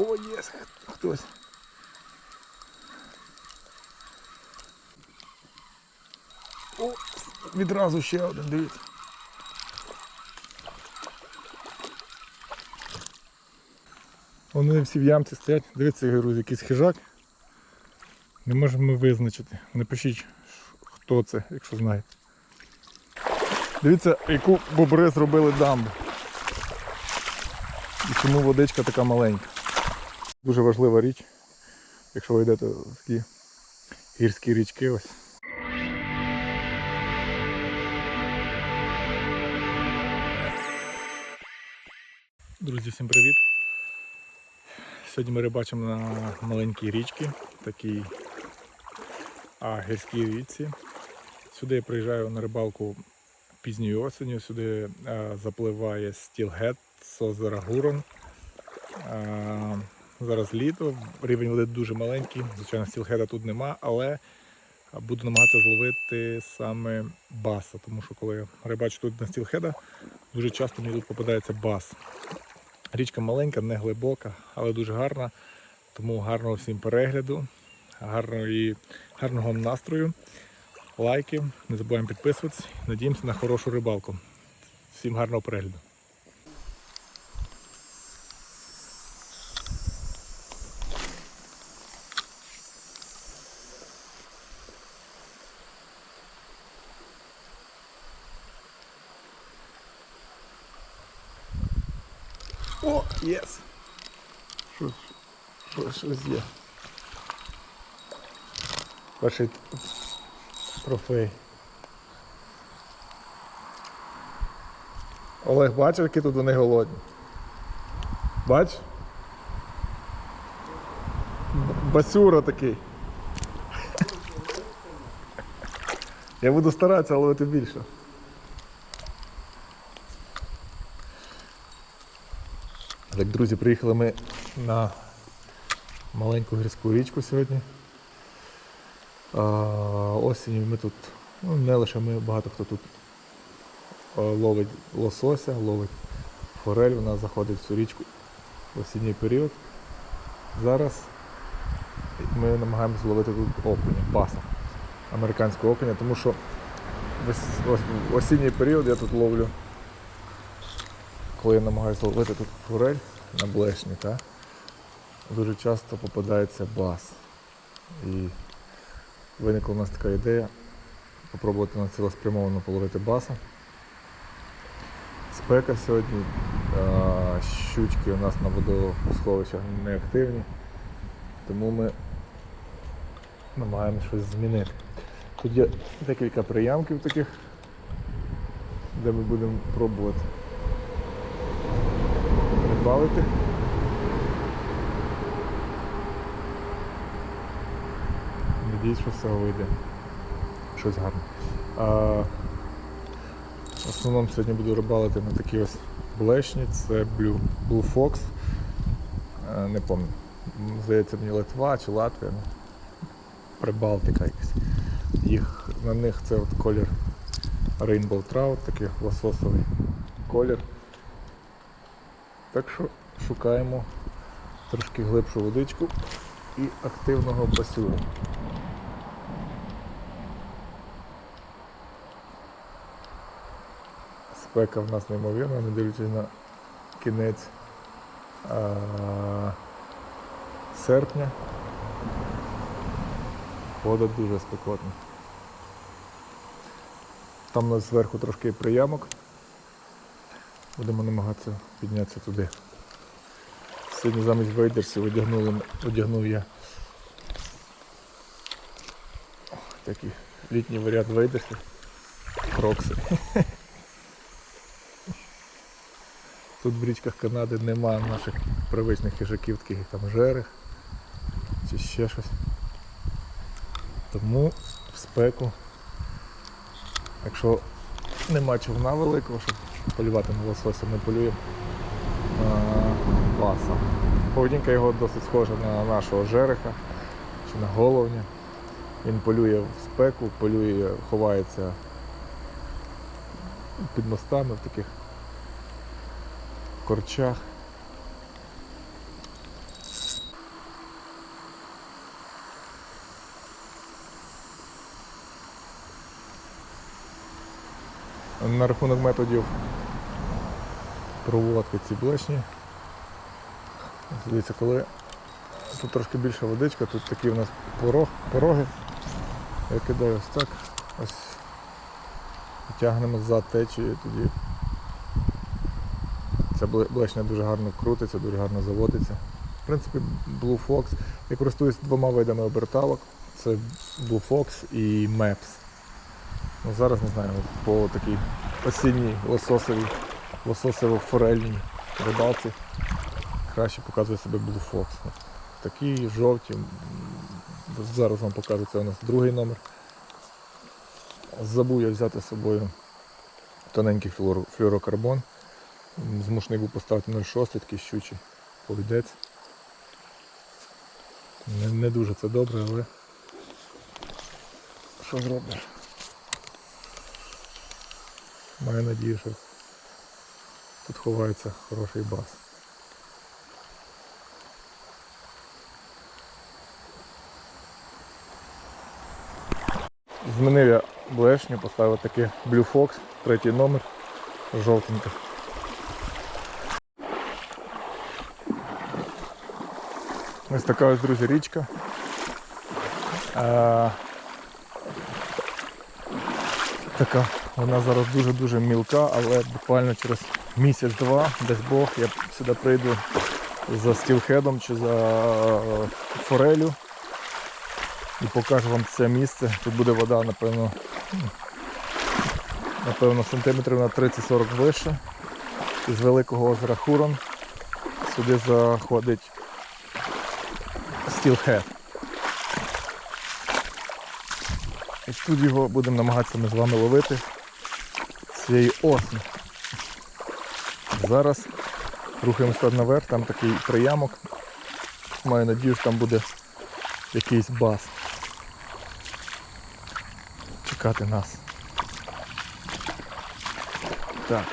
О, є хтось. О, відразу ще один, дивіться. Вони всі в ямці стоять. Дивіться, говорю, якийсь хижак. Не можемо визначити. Напишіть, хто це, якщо знаєте. Дивіться, яку бобри зробили дамбу. І чому водичка така маленька. Дуже важлива річ, якщо ви йдете в такі гірські річки ось. Друзі, всім привіт! Сьогодні ми рибачимо на маленькій річці, такій а, гірській річці. Сюди я приїжджаю на рибалку пізньою осінню, сюди запливає стілгет з озера Гурон. Зараз літо, рівень води дуже маленький, звичайно, стілгеда тут нема, але буду намагатися зловити саме баса, тому що коли рибачу тут на стілхеда, дуже часто мені тут попадається бас. Річка маленька, не глибока, але дуже гарна. Тому гарного всім перегляду, гарної, гарного настрою, лайки. Не забуваємо підписуватись. Надіємося на хорошу рибалку. Всім гарного перегляду. О, єс! Що, що, щось є. Перший трофей. Олег, бачив, які тут вони голодні? Бач? Басюра такий. Я буду старатися ловити більше. Так, друзі, приїхали ми на маленьку гірську річку сьогодні. А, осінню ми тут, ну не лише ми, багато хто тут ловить лосося, ловить форель, вона заходить в цю річку в осінній період. Зараз ми намагаємося зловити тут окуня, баса, американського окуня, тому що в ос- ос- в осінній період я тут ловлю коли я намагаюся ловити тут форель на блешні, та, дуже часто попадається бас. І виникла у нас така ідея спробувати на цілеспрямовано половити баса. Спека сьогодні, щучки у нас на водосховищах не активні, тому ми намагаємося щось змінити. Тут є декілька приямків таких, де ми будемо пробувати рибалити. Надіюсь, що все вийде. Щось гарне. А, в основному сьогодні буду рибалити на такі ось блешні, це Blue, Blue Fox. А, не пам'ятаю. Здається, мені Литва чи Латвія. Ну, Прибалтика якась. Їх, на них це от колір Rainbow Trout, такий лососовий колір. Так що шукаємо трошки глибшу водичку і активного басюру. Спека в нас неймовірна, не дивлячись на кінець а, серпня. Вода дуже спекотна. Там у нас зверху трошки приямок. Будемо намагатися піднятися туди. Сьогодні замість вейдерсів одягнув я такий літній варіант вейдерсів. Крокси. Тут в річках Канади нема наших привичних хижаків, таких як там жерех чи ще щось. Тому в спеку, якщо нема човна великого, щоб полювати на лосося, ми полюємо на баса. Поведінка його досить схожа на нашого жереха чи на головня. Він полює в спеку, полює, ховається під мостами в таких корчах. На рахунок методів проводки ці блешні. Дивіться, коли тут трошки більша водичка, тут такі в нас порог, пороги. Я кидаю ось так, ось тягнемо за течією тоді. Ця блешня дуже гарно крутиться, дуже гарно заводиться. В принципі, Blue Fox. Я користуюсь двома видами оберталок. Це Blue Fox і Maps. Ну, зараз не знаю, по такій осінній лососовій, лососово-форельній рибалці краще показує себе Blue Fox. Такі жовті. Зараз вам покажу, це у нас другий номер. Забув я взяти з собою тоненький флюоро- флюорокарбон. Змушений був поставити 0,6, такий щучий повідець. Не, не дуже це добре, але що зробиш? Маю надію, що тут ховається хороший бас. Змінив я блешню, поставив такий Blue Fox, третій номер, жовтенький. Ось така ось, друзі, річка. Е, така, вона зараз дуже-дуже мілка, але буквально через місяць-два, десь Бог, я сюди прийду за стілхедом чи за е, форелю і покажу вам це місце. Тут буде вода, напевно, напевно, сантиметрів на 30-40 вище. Із великого озера Хурон сюди заходить стілхед. І тут його будемо намагатися ми з вами ловити цієї осні. Зараз рухаємося наверх, там такий приямок. Маю надію, що там буде якийсь бас. Чекати нас. Так,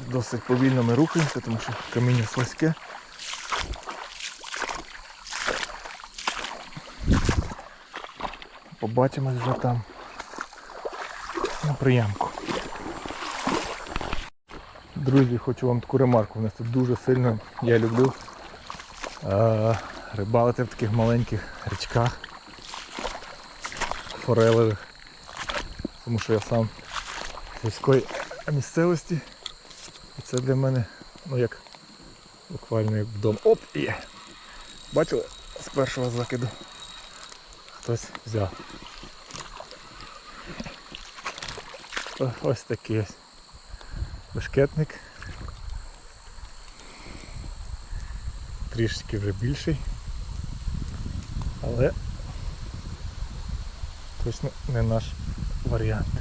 досить повільно ми рухаємося, тому що каміння слизьке. Побачимось вже там на приямку. Друзі, хочу вам таку ремарку внести дуже сильно. Я люблю е, рибалити в таких маленьких річках форелевих. Тому що я сам з сільської місцевості. І це для мене ну як буквально як вдома. Оп! Є! Бачили з першого закиду? Хтось взяв. Ось такий ось бешкетник. Трішечки вже більший. Але точно не наш варіант.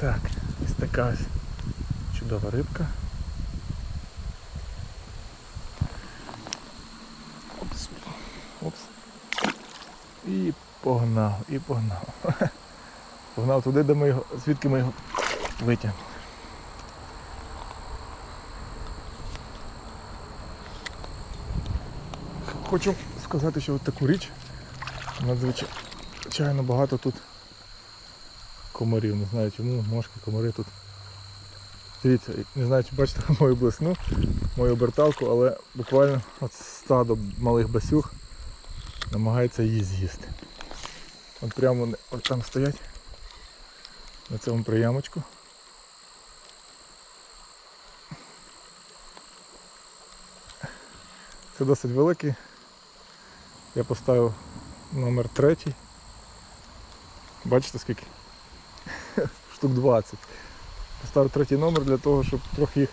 Так, ось така ось чудова рибка. Опс. Опс. І погнав, і погнав. Погнав туди, де ми його, звідки ми його витягнули. Хочу сказати, що от таку річ надзвичайно багато тут комарів. Не знаю чому, мошки, комари тут. Дивіться, не знаю, чи бачите мою блесну, мою оберталку, але буквально от стадо малих басюх намагається її з'їсти. От прямо вони там стоять на цьому приямочку. Це досить великий. Я поставив номер третій. Бачите скільки? Штук 20. Поставив третій номер для того, щоб трохи їх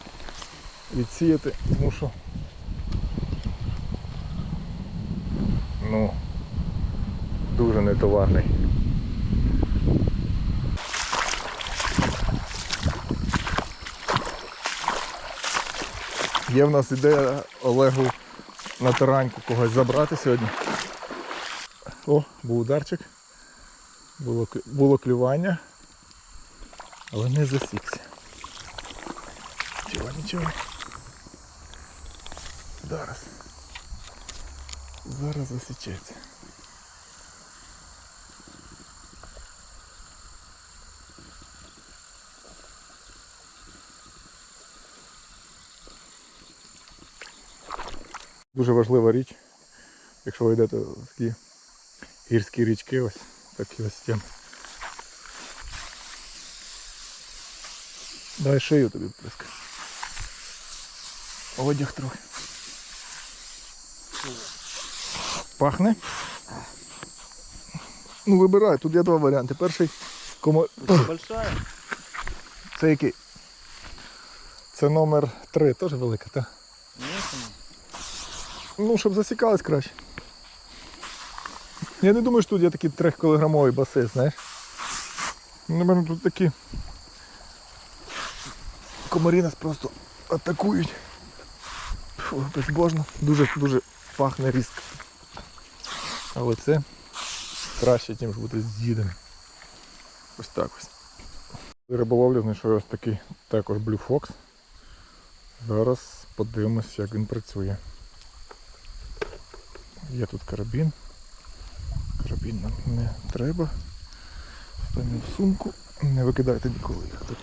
відсіяти, тому що ну дуже нетоварний. Є в нас ідея Олегу на тараньку когось забрати сьогодні. О, був ударчик. Було, було клювання, але не засікся. Нічого, нічого. Зараз. Зараз засічеться. Дуже важлива річ. Якщо ви йдете в такі гірські річки, ось такі ось тем. Дай шию тобі плескай. Одяг трохи. Пахне? Ну вибирай, тут є два варіанти. Перший комо... Це який? Це номер 3, теж велика, так? Ну, щоб засікалось краще. Я не думаю, що тут є такі 3-кілограмові баси, знаєш. Мене тут такі комарі нас просто атакують. Фу, безбожно. Дуже дуже пахне різко. Але це краще, ніж бути з'їденим. Ось так ось. Риболовлю знайшов ось такий також Blue Fox. Зараз подивимось, як він працює. Є тут карабін. Карабін нам не треба. Ставимо в сумку. Не викидайте ніколи їх тут.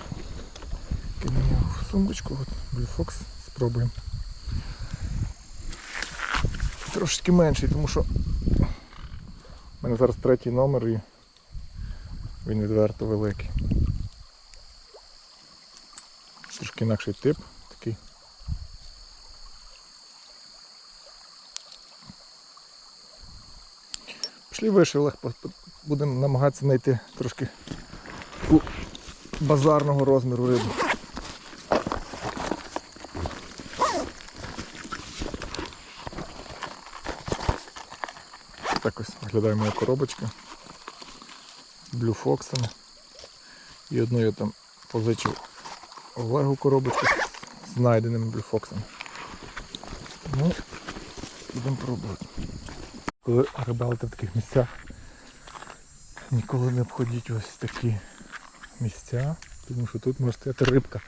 Кинемо в сумочку. От Blue Fox. Спробуємо. Трошечки менший, тому що в мене зараз третій номер і він відверто великий. Трошки інакший тип по- будемо намагатися знайти трошки базарного розміру рибу. Так ось виглядає моя коробочка. Fox. І одну я там позичив Олегу коробочку з знайденим Fox. Ну, будемо пробувати. Коли рибалите в таких місцях, ніколи не обходіть ось такі місця, тому що тут може стояти рибка.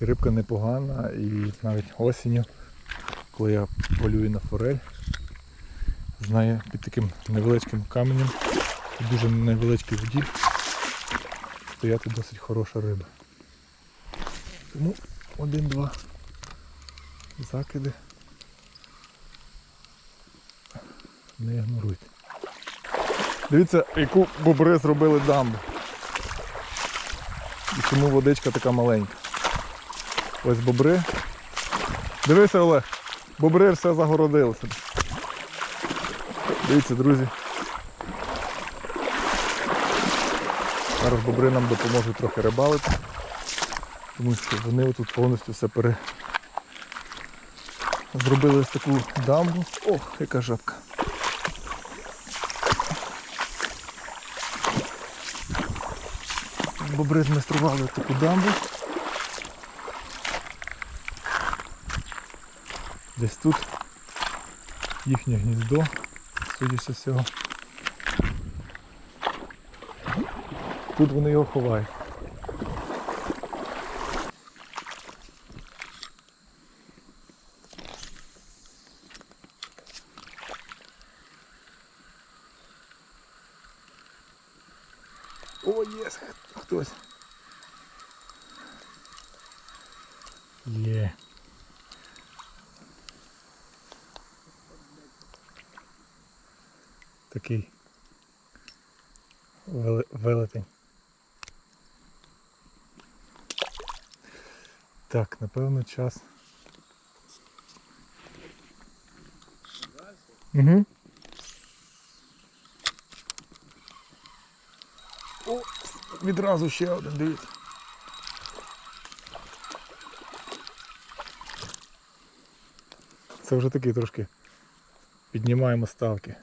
І рибка непогана, і навіть осінню, коли я полюю на форель, знає під таким невеличким каменем, в дуже невеличкій воді, стояти досить хороша риба. Тому один-два закиди. Не ігноруйте. Дивіться, яку бобри зробили дамбу. І чому водичка така маленька. Ось бобри. Дивися, Олег, бобри все загородилися. Дивіться, друзі. Зараз бобри нам допоможуть трохи рибалити. Тому що вони тут повністю все пере... Зробили ось таку дамбу. Ох, яка жабка. Бобри змайстрували таку дамбу. Десь тут їхнє гніздо, судячи з всього. Тут вони його ховають. О, є хтось. Є. Такий велетень. Так, напевно, час. Угу. О, відразу ще один, дивіться. Це вже такий трошки піднімаємо ставки.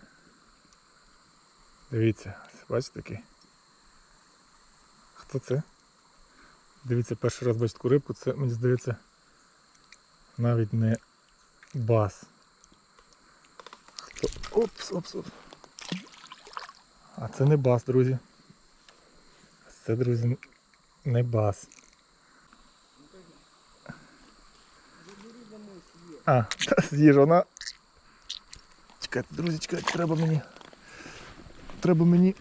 Дивіться, бачите такий. Хто це? Дивіться, перший раз бачу таку рибку, це мені здається навіть не бас. Хто? Опс, опс, опс. А це не бас, друзі. Це, друзі, не бас. А, та з'їж вона. Чекайте, друзі, чекайте, треба мені. Треба мені.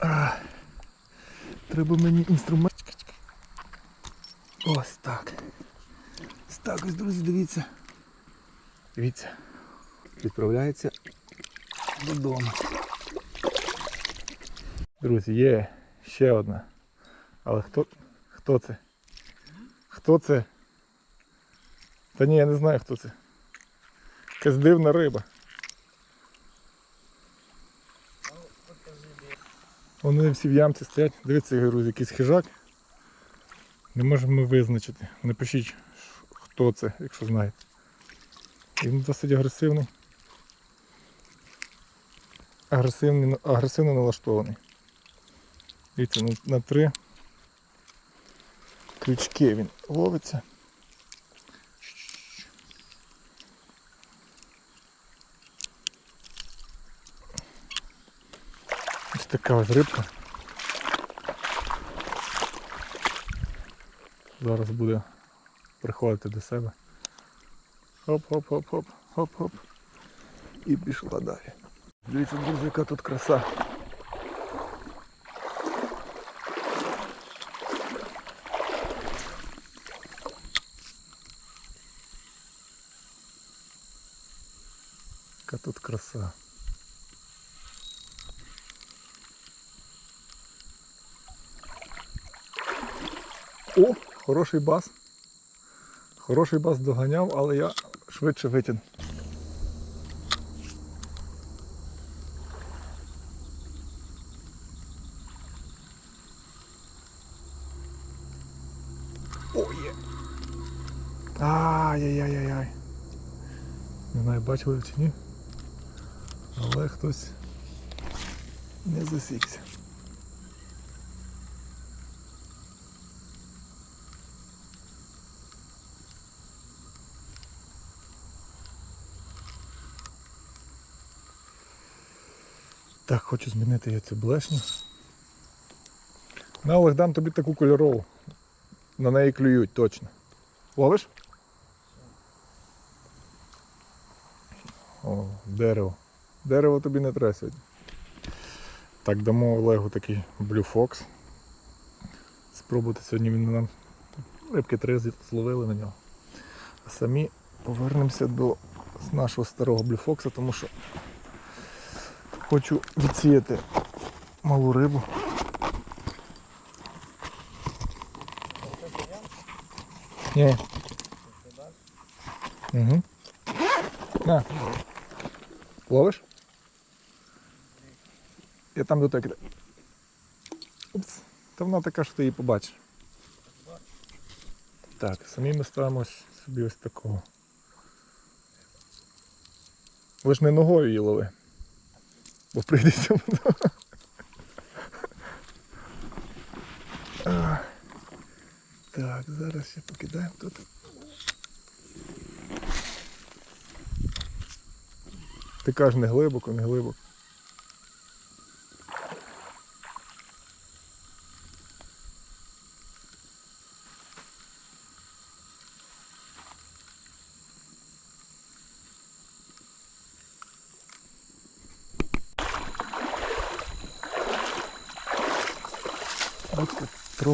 А, треба мені інструмент. Ось так. Ось так ось, друзі, дивіться. Дивіться, відправляється додому. Друзі, є ще одна. Але хто, хто це? Хто це? Та ні, я не знаю хто це. Якась дивна риба. Вони всі в ямці стоять. Дивіться, друзі, якийсь хижак. Не можемо визначити. Напишіть, хто це, якщо знаєте. Він досить агресивний. Агресивний, агресивно налаштований. Дивіться, на, три крючки він ловиться. Ось така ось рибка. Зараз буде приходити до себе. Хоп-хоп-хоп-хоп, хоп-хоп. І пішла далі. Дивіться, друзі, яка тут краса. Яка тут краса. О, хороший бас. Хороший бас доганяв, але я швидше витягну. О, є. Ай-яй-яй-яй. Не знаю, бачили чи ні. Але хтось не засікся. Так, хочу змінити я цю блешню. На Олег, дам тобі таку кольорову. На неї клюють точно. Ловиш? О, дерево. Дерево тобі не треба сьогодні. Так, дамо Олегу такий Blue Fox. Спробувати сьогодні він нам рибки три зловили на нього. А самі повернемося до нашого старого Fox, тому що хочу відсіяти малу рибу. Ні. Угу. На. Ловиш? Я там до тебе. Упс. Та вона така, що ти її побачиш. Так, самі ми ставимось собі ось такого. Ви ж не ногою її лови. Бо прийдеться воно. А, Так, зараз ще покидаємо тут. Ти кажеш не глибоко, не глибоко.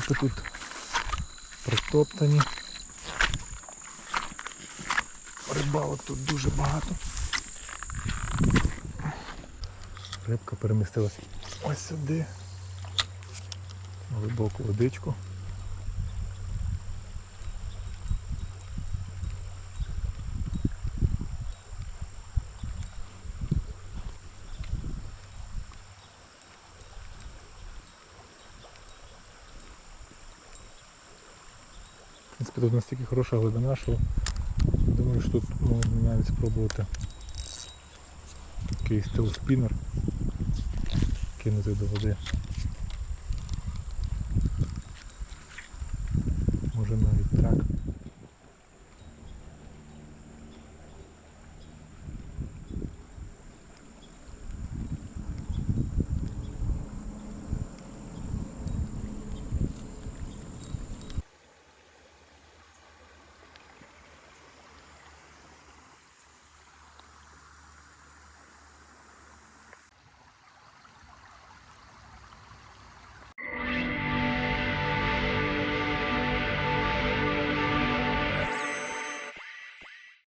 Тропи тут притоптані. Рибалок тут дуже багато. Рибка перемістилася ось сюди. Глибоку водичку. Тут настільки хороша глибина, що думаю, що тут можна навіть спробувати такий стелспінер кинути до води.